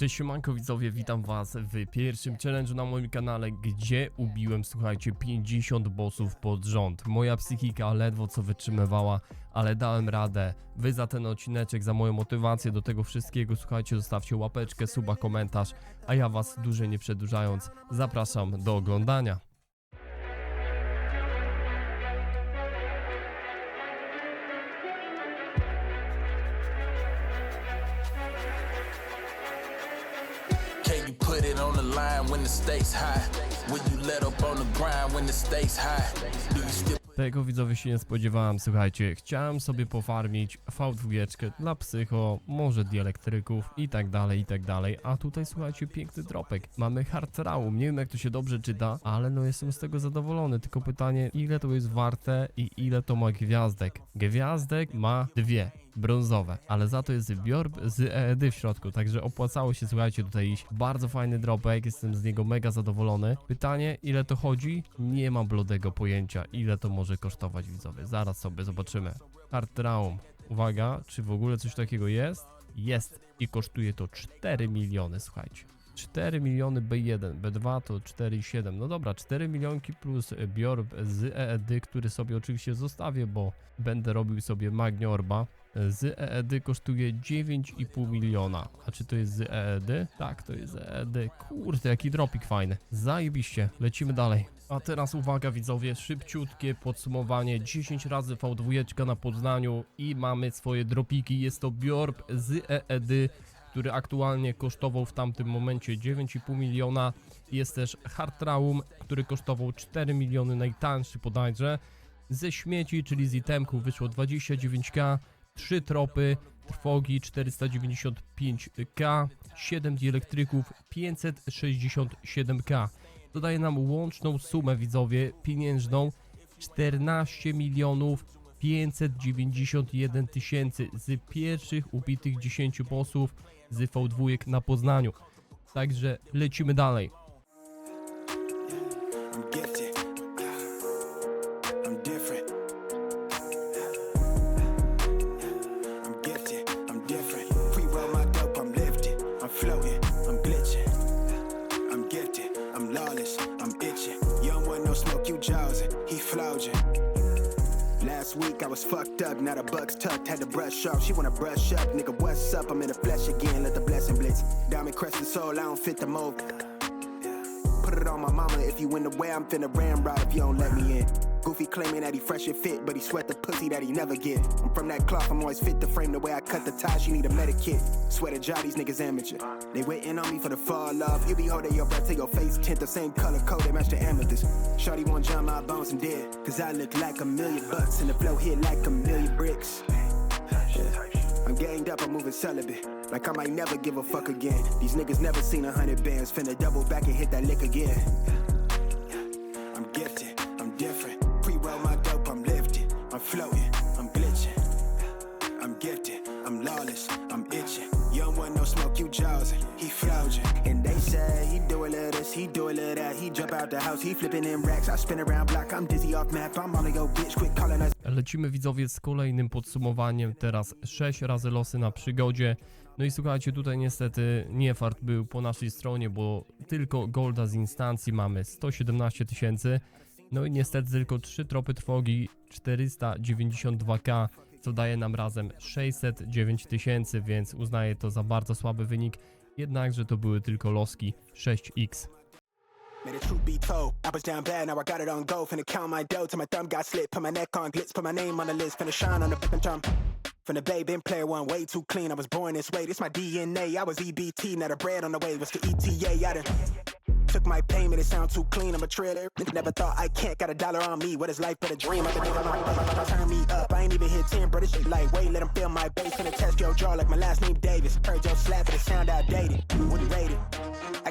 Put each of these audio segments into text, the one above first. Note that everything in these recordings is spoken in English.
Cześć siemanko widzowie, witam was w pierwszym challenge'u na moim kanale, gdzie ubiłem, słuchajcie, 50 bossów pod rząd. Moja psychika ledwo co wytrzymywała, ale dałem radę. Wy za ten odcineczek, za moją motywację do tego wszystkiego, słuchajcie, zostawcie łapeczkę, suba, komentarz, a ja was dłużej nie przedłużając, zapraszam do oglądania. Stakes high? You let up on the grind when the stakes high? Do you still Tego widzowie się nie spodziewałem, słuchajcie, chciałem sobie pofarmić V2 dla psycho, może dielektryków i tak dalej, i tak dalej, a tutaj słuchajcie, piękny dropek, mamy hard raum, nie wiem jak to się dobrze czyta, ale no jestem z tego zadowolony, tylko pytanie, ile to jest warte i ile to ma gwiazdek. Gwiazdek ma dwie, brązowe, ale za to jest biorb z EED w środku, także opłacało się, słuchajcie, tutaj iść. Bardzo fajny dropek, jestem z niego mega zadowolony. Pytanie, ile to chodzi? Nie mam blodego pojęcia, ile to może kosztować, widzowie. Zaraz sobie zobaczymy. Hard Raum. Uwaga, czy w ogóle coś takiego jest? Jest i kosztuje to 4 miliony, słuchajcie. 4 miliony B1, B2 to 4,7. No dobra, 4 milionki plus biorb z EED, który sobie oczywiście zostawię, bo będę robił sobie Magniorba. Z EED kosztuje 9,5 miliona. A czy to jest z EED? Tak, to jest z EED. Kurde, jaki dropik fajny. Zajebiście, lecimy dalej. A teraz uwaga widzowie, szybciutkie podsumowanie. 10 razy V2 na Poznaniu i mamy swoje dropiki. Jest to biorb z EED który aktualnie kosztował w tamtym momencie 9,5 miliona. Jest też Hartraum, który kosztował 4 miliony, najtańszy bodajże. Ze śmieci, czyli z itemków wyszło 29k, 3 tropy, trwogi 495k, 7 dielektryków 567k. To daje nam łączną sumę widzowie pieniężną 14 milionów 591 tysięcy z pierwszych ubitych 10 bossów z V2 na Poznaniu. Także lecimy dalej. Now the bucks tucked, had to brush off. She wanna brush up, nigga. What's up? I'm in the flesh again, let the blessing blitz. Diamond crescent soul, I don't fit the mold. Put it on my mama if you in the way, I'm finna ramrod if you don't let me in. Goofy claiming that he fresh and fit, but he sweat the pussy that he never get. I'm from that cloth, I'm always fit to frame the way I cut the tie. She need a medikit. Swear to job, these niggas amateur. They waiting on me for the fall off. You be holding your breath till your face tint the same color code, they match the amethyst. Shorty won't jump my bones and dead, cause I look like a million bucks, and the flow hit like a million bricks. I'm ganged up, I'm moving celibate. Like I might never give a fuck again. These niggas never seen a hundred bands. Finna double back and hit that lick again. I'm gifted, he do a little that. He jump out the house, he flipping in racks. I spin around I'm dizzy off map. I'm on bitch, quit calling us. Lecimy widzowie z kolejnym podsumowaniem. Teraz 6 razy losy na przygodzie. No i słuchajcie, tutaj niestety nie fart był po naszej stronie, bo tylko golda z instancji mamy 117 tysięcy. No i niestety tylko 3 tropy trwogi 492k, co daje nam razem 609 tysięcy, więc uznaję to za bardzo słaby wynik. Jednakże to były tylko loski 6x. May the truth be told, I was down bad, now I got it on go. Finna count my dough till my thumb got slit. Put my neck on glitz, put my name on the list. Finna shine on the fucking jump. From the bay, been player one, way too clean. I was born this way, this my DNA. I was EBT, now the bread on the way was the ETA. I done took my payment, it sound too clean. I'm a trailer. Never thought I can't, got a dollar on me. What is life but a dream? I've been about turn me up. I ain't even hit 10, bro. This shit lightweight. Let them feel my bass. Finna test your jaw like my last name Davis. Heard your slap, it sound outdated. Wouldn't.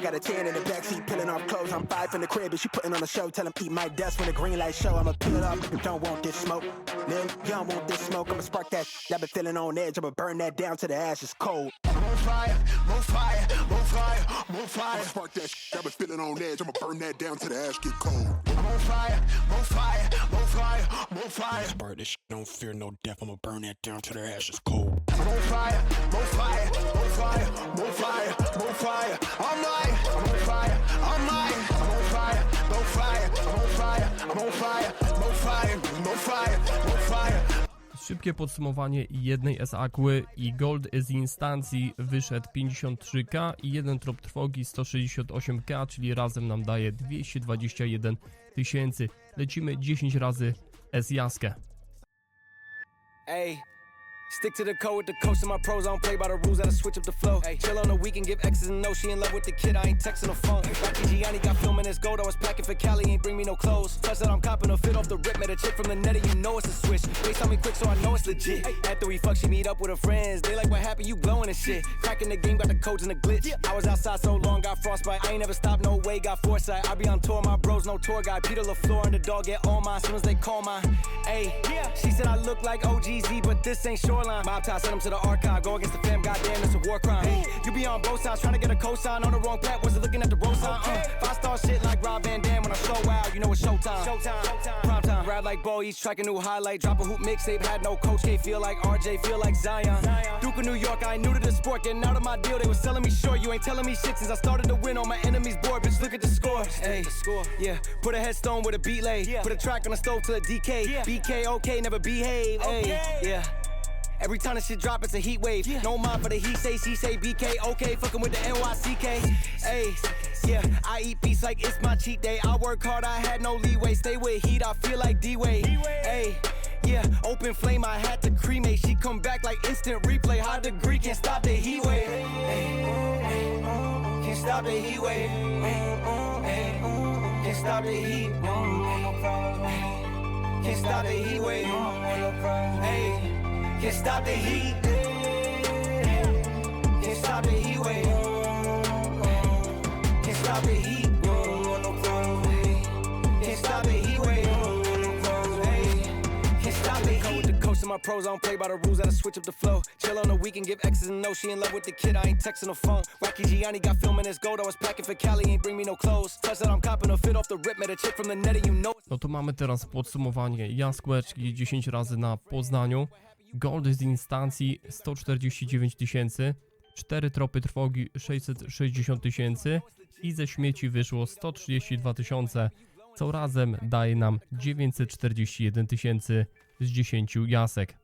I got a 10 in the backseat, peeling off clothes. I'm five in the crib, and she putting on a show. Tell him eat my dust when the green light show. I'ma peel it off. Don't want this smoke. Lil, you don't want this smoke. I'ma spark that. i been feeling on edge. I'ma burn that down to the ashes cold. More fire, more fire, more fire, more fire. Spark that shit, got me feeling on edge. I'ma burn that down till the ash get cold. I'm on fire, more fire, more fire, more fire. Burn this shit, don't fear no death. I'ma burn that down till the ashes cold. I'm on fire, more fire, more fire, more fire, more fire. I'm lying, I'm on fire, I'm lying, I'm on fire, more fire, I'm on fire, I'm on fire, more fire, more fire, more fire. Szybkie podsumowanie jednej S Aquy i Gold z instancji wyszedł 53k i jeden trop trwogi 168k, czyli razem nam daje 221 tysięcy. Lecimy 10 razy S Jaskę. Hey. Stick to the code with the coast and my pros. I don't play by the rules, that I switch up the flow. Hey, chill on the weekend, give X's and no. She in love with the kid, I ain't texting the phone. Rocky Gianni got filming this gold. I was packing for Cali, ain't bring me no clothes. Plus that I'm copping a fit off the rip. Met a chick from the netty, you know it's a switch. Face on me quick, so I know it's legit. After we fuck, she meet up with her friends. They like, what happened? You blowing and shit. Cracking the game, got the codes and the glitch. Yeah. I was outside so long, got frostbite. I ain't never stopped, no way, got foresight. I be on tour, my bros, no tour guide. Peter LaFleur and the dog get all mine. Soon as they call mine. Hey, she said I look like OGZ, but this ain't shoreline. Mob tie, send them to the archive. Go against the fam, goddamn, it's a war crime. Hey, you be on both sides, trying to get a cosign on the wrong path. Wasn't looking at the road sign. Uh, five star shit like Rob Van Dam when I show out. You know it's showtime. Showtime. Prime time. Ride like Bo, each track a new highlight. Drop a hoop mixtape, had no coach. K feel like RJ, feel like Zion. Duke of New York, I ain't new to the sport. Getting out of my deal, they was selling me short. You ain't telling me shit since I started to win on my enemy's board. Bitch, look at the score. Hey, score. yeah. Put a headstone with a beat laid. Put a track on the stove till it decay. BK, okay, never behave. Hey, yeah. Every time the shit drop, it's a heat wave. No mind for the he say, she say, BK, okay, fucking with the NYCK. Hey, yeah, I eat beats like it's my cheat day. I work hard, I had no leeway. Stay with heat, I feel like D Wade. Hey, yeah, open flame, I had to cremate. She come back like instant replay. High degree, can't stop the heat wave. Hey, can't stop the heat wave. Hey, can't stop the heat. Can't stop the heat wave. Hey. Can't stop the heat. Can't stop the heat wave. Can't stop the heat. Can't stop the heat wave. Can't stop the heat. With the coast of my pros, I don't play by the rules. I switch up the flow. Chill on the weekend, give X's and no. She in love with the kid, I ain't texting the phone. Rocky Gianni got filming this gold. I was packing for Cali, ain't bring me no clothes. Touch that I'm copping a fit off the rip. Met a chick from the netty, you know. No to mamy teraz podsumowanie jaskółeczki 10 razy na Poznaniu. Gold z instancji 149 tysięcy, 4 tropy trwogi 660 tysięcy i ze śmieci wyszło 132 tysiące, co razem daje nam 941 tysięcy z 10 jasek.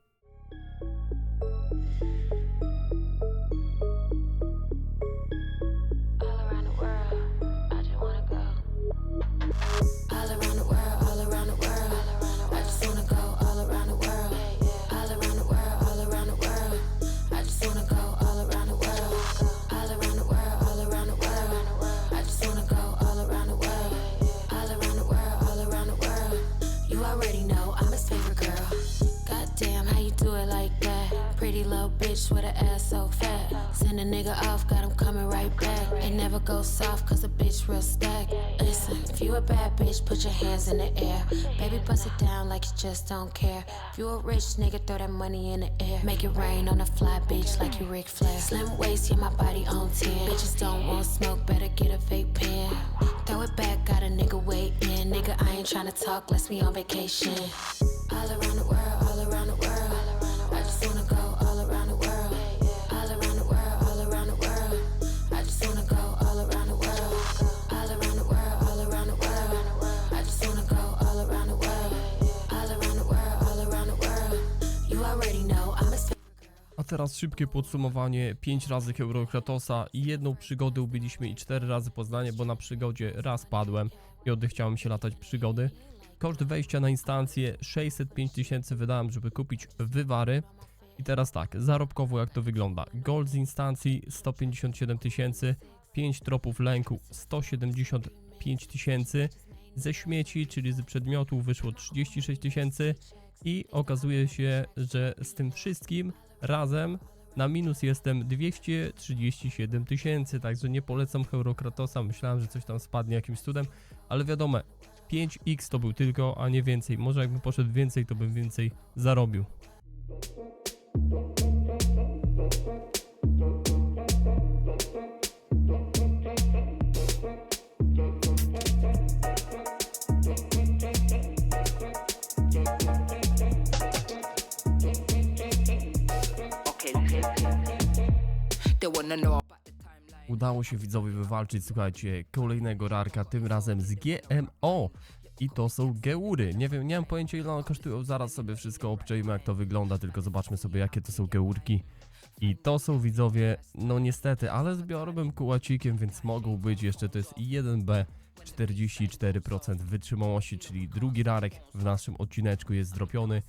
Nigga off, got him coming right back. Ain't never goes soft, cause a bitch real stack. Listen, if you a bad bitch, put your hands in the air. Baby, bust it down like you just don't care. If you a rich nigga, throw that money in the air. Make it rain on a fly bitch like you Ric Flair. Slim waist, yeah, my body on 10. Bitches don't want smoke, better get a vape pen. Throw it back, got a nigga waiting. Nigga, I ain't tryna talk, let's be on vacation. All around the world, all around the world. Teraz szybkie podsumowanie 5 razy Eurokratosa i jedną przygodę ubiliśmy i 4 razy Poznanie, bo na przygodzie raz padłem i odechciało mi się latać przygody. Koszt wejścia na instancję 605 tysięcy wydałem, żeby kupić wywary. I teraz tak, zarobkowo jak to wygląda. Gold z instancji 157 tysięcy, 5 tropów lęku 175 tysięcy, ze śmieci, czyli z przedmiotów wyszło 36 tysięcy i okazuje się, że z tym wszystkim razem na minus jestem 237 tysięcy, także nie polecam Eurokratosa, myślałem, że coś tam spadnie jakimś cudem, ale wiadomo, 5x to był tylko, a nie więcej. Może jakbym poszedł więcej, to bym więcej zarobił. Udało się widzowie wywalczyć, słuchajcie, kolejnego rarka, tym razem z GMO. I to są geury. Nie wiem, nie mam pojęcia ile one kosztują. Zaraz sobie wszystko obczajmy jak to wygląda, tylko zobaczmy sobie jakie to są geurki. I to są widzowie, no niestety, ale z biorowym kułacikiem, więc mogą być jeszcze, to jest 1B, 44% wytrzymałości, czyli drugi rarek w naszym odcineczku jest zdropiony.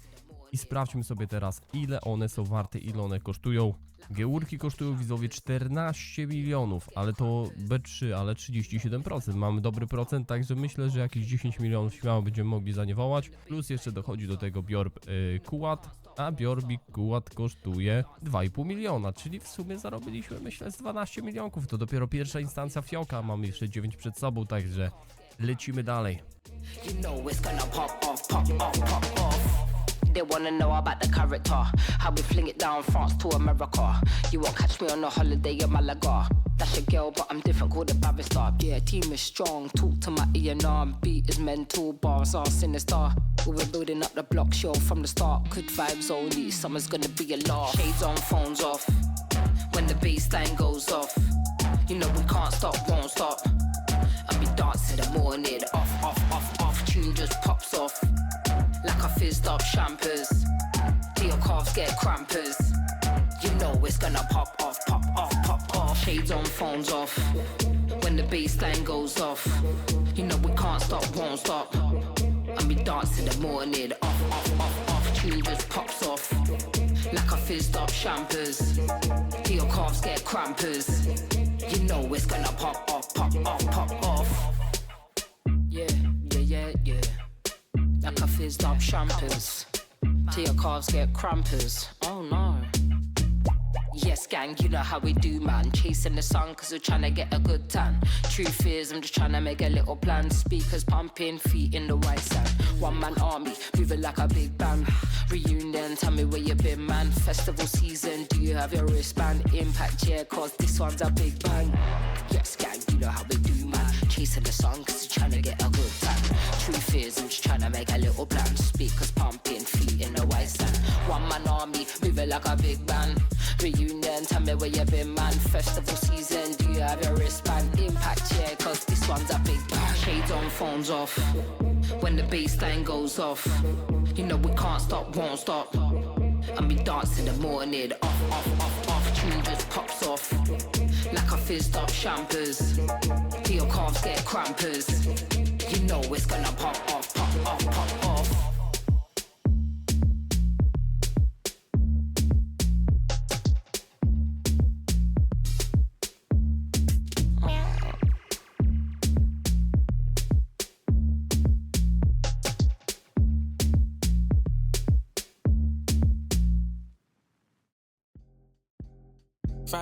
I sprawdźmy sobie teraz, ile one są warte, ile one kosztują. Geurki kosztują widzowie 14 milionów, ale to B3, ale 37%. Mamy dobry procent, także myślę, że jakieś 10 milionów śmiało będziemy mogli za nie wołać. Plus jeszcze dochodzi do tego biorb yy, kułat, a biorbik kułat kosztuje 2,5 miliona, czyli w sumie zarobiliśmy myślę z 12 milionków. To dopiero pierwsza instancja fioka, mamy jeszcze 9 przed sobą, także lecimy dalej. You know They wanna know about the character, how we fling it down France to America. You won't catch me on a holiday in Malaga. That's your girl, but I'm different, called a barrister. Yeah, team is strong. Talk to my E&R, beat is mental, bars are sinister. We were building up the block show from the start. Good vibes only, summer's gonna be a laugh. Shades on, phones off. When the bass line goes off, you know we can't stop, won't stop. I'll be dancing the morning, off, off, off, off. Tune just pops off like a fizzed up champers. Till your calves get crampers. You know it's gonna pop off, pop off, pop off. Shades on, phones off. When the bass line goes off, you know we can't stop, won't stop. And we dance in the morning, off, off, off, off. Tune just pops off like a fizzed up champers. Till your calves get crampers. You know it's gonna pop off, pop off, pop off. Like a fizzed up champers. Till your calves get crampers. Oh no. Yes, gang, you know how we do, man. Chasing the sun cause we're trying to get a good tan. Truth is, I'm just trying to make a little plan. Speakers pumping, feet in the white sand. One man army, moving like a big band. Reunion, tell me where you been, man. Festival season, do you have your wristband? Impact, yeah, cause this one's a big bang. Yes, gang, you know how we. Chasing the sun cause we're trying to get a good tan. Truth is, I'm just trying to make a little plan. Speakers pumping, feet in the white sand. One man army, moving like a big band. Reunion, tell me where you been, man. Festival season, do you have your wristband? Impact, yeah, cause this one's a big bang. Shades on, phones off. When the bass line goes off, you know we can't stop, won't stop. And we dance in the morning, off, off, off, off. Tune just pops off like a fizzed up champers. Till your calves get crampers. You know it's gonna pop off, pop off, pop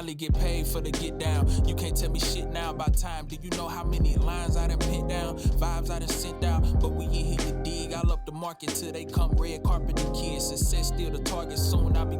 Finally get paid for the get down. You can't tell me shit now about time. Do you know how many lines I done pent down? Vibes I done sent out. But we in here, you dig. I'll up the market till they come red carpet the kids. Success still the target. Soon I'll be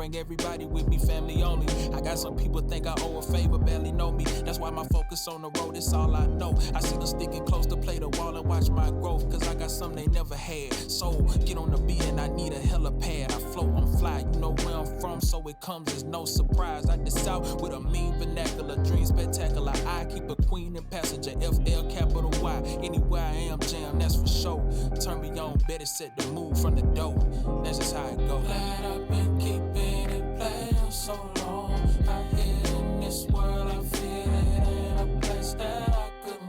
bring everybody with me, family only. I got some people think I owe a favor, barely know me. That's why my focus on the road, it's all I know. I see them sticking close to play the wall and watch my growth. Cause I got something they never had. So get on the beat and I need a helipad. I float, I'm fly. You know where I'm from, so it comes as no surprise. I the south with a mean vernacular, dream spectacular. I keep a queen and passenger, FL capital Y. Anywhere I am, jam, that's for sure. Turn me on, better set the mood from the door. That's just how it go. Keeping it playing so long. I in this world, I feel it ain't a place that I could.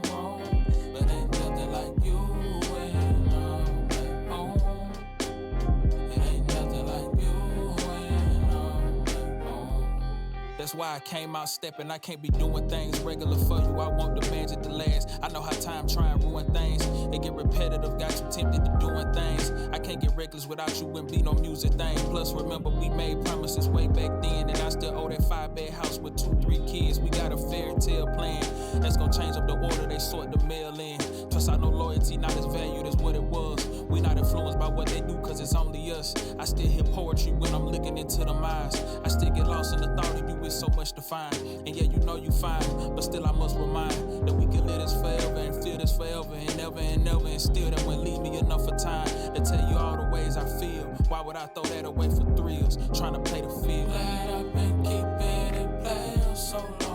But ain't nothing like you when I'm at home. It ain't nothing like you when I'm at home. That's why I came out stepping. I can't be doing things regular for you. I want the magic to last. I know how time try and ruin things. It get repetitive, got you tempted to doing things. Reckless without you wouldn't be no music thing. Plus, remember we made promises way back then, and I still owe that five bed house with two, three kids. We got a fairy tale plan that's gonna change up the order they sort the mail in. Plus, I know loyalty not as valued as what it was. We not influenced by what they do, cause. I still hear poetry when I'm looking into them eyes. I still get lost in the thought of you with so much to find. And yeah, you know you fine, but still I must remind that we can live this forever and feel this forever and ever and ever. And still that won't leave me enough of time to tell you all the ways I feel. Why would I throw that away for thrills? Trying to play the field. Glad I've been keeping it playing so long.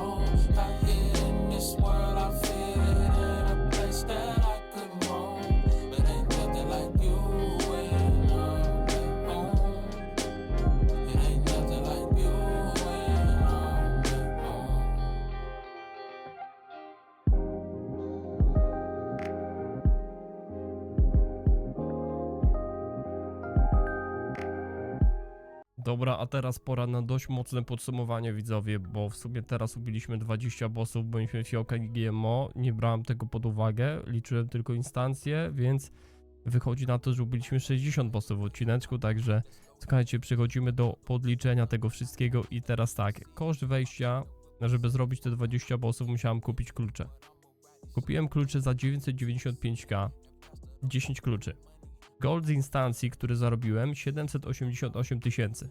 Dobra, a teraz pora na dość mocne podsumowanie widzowie, bo w sumie teraz ubiliśmy 20 bossów, bo mieliśmy fiołka i GMO, nie brałem tego pod uwagę, liczyłem tylko instancje, więc wychodzi na to, że ubiliśmy 60 bossów w odcineczku, także słuchajcie, przechodzimy do podliczenia tego wszystkiego i teraz tak, koszt wejścia, żeby zrobić te 20 bossów musiałem kupić klucze. Kupiłem klucze za 995k, 10 kluczy. Gold z instancji, który zarobiłem 788 tysięcy.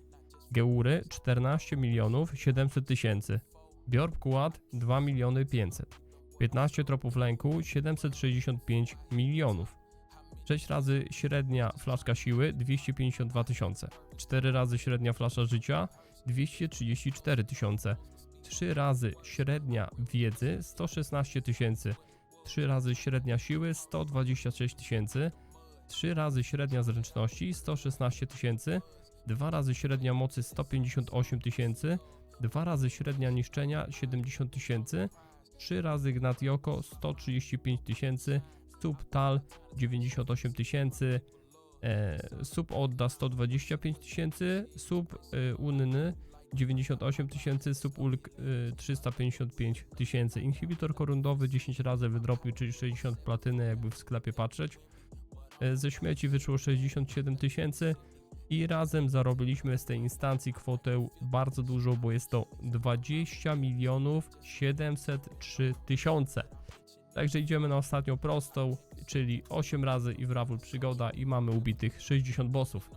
Geury 14 milionów 700 tysięcy. Biorb Kład 2 miliony 500. 15 tropów lęku 765 milionów. 6 razy średnia flaszka siły 252 tysiące. 4 razy średnia flasza życia 234 tysiące. 3 razy średnia wiedzy 116 tysięcy. 3 razy średnia siły 126 tysięcy. 3 razy średnia zręczności 116 tysięcy, 2 razy średnia mocy 158 tysięcy, 2 razy średnia niszczenia 70 tysięcy, 3 razy gnat Yoko 135 tysięcy, sub tal 98 tysięcy, e, sub odda 125 tysięcy, sub e, unny 98 tysięcy, sub ulk e, 355 tysięcy, inhibitor korundowy 10 razy wydropił, czyli 60 platyny jakby w sklepie patrzeć. E, ze śmieci wyszło 67 tysięcy i razem zarobiliśmy z tej instancji kwotę bardzo dużo, bo jest to 20 milionów 703 tysiące. Także idziemy na ostatnią prostą, czyli 8 razy i wrawul przygoda i mamy ubitych 60 bossów.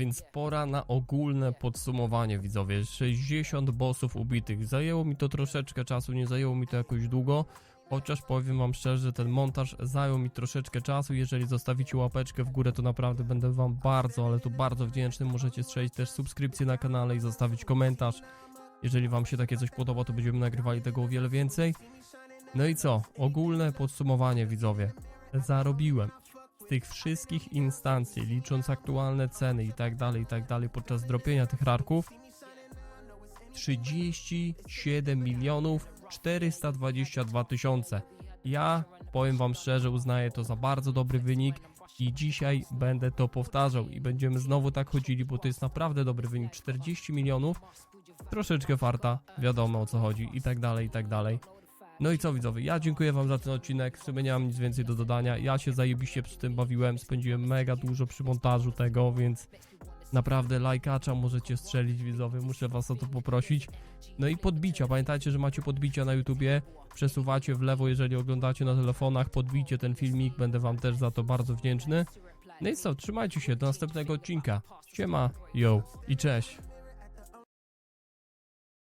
Więc pora na ogólne podsumowanie widzowie. 60 bossów ubitych. Zajęło mi to troszeczkę czasu, nie zajęło mi to jakoś długo. Chociaż powiem wam szczerze, ten montaż zajął mi troszeczkę czasu. Jeżeli zostawicie łapeczkę w górę, to naprawdę będę wam bardzo, ale to bardzo wdzięczny. Możecie strzelić też subskrypcję na kanale i zostawić komentarz. Jeżeli wam się takie coś podoba, to będziemy nagrywali tego o wiele więcej. No i co? Ogólne podsumowanie widzowie. Zarobiłem tych wszystkich instancji, licząc aktualne ceny i tak dalej, i tak dalej, podczas dropienia tych rarków 37 milionów 422 tysiące. Ja powiem wam szczerze, uznaję to za bardzo dobry wynik i dzisiaj będę to powtarzał i będziemy znowu tak chodzili, bo to jest naprawdę dobry wynik. 40 milionów, troszeczkę farta, wiadomo o co chodzi i tak dalej, i tak dalej. No i co widzowie, ja dziękuję wam za ten odcinek, w sumie nie mam nic więcej do dodania, ja się zajebiście przy tym bawiłem, spędziłem mega dużo przy montażu tego, więc naprawdę lajkacza możecie strzelić widzowie, muszę was o to poprosić. No i podbicia, pamiętajcie, że macie podbicia na YouTubie, przesuwacie w lewo, jeżeli oglądacie na telefonach, podbijcie ten filmik, będę wam też za to bardzo wdzięczny. No i co, trzymajcie się, do następnego odcinka. Siema, yo i cześć.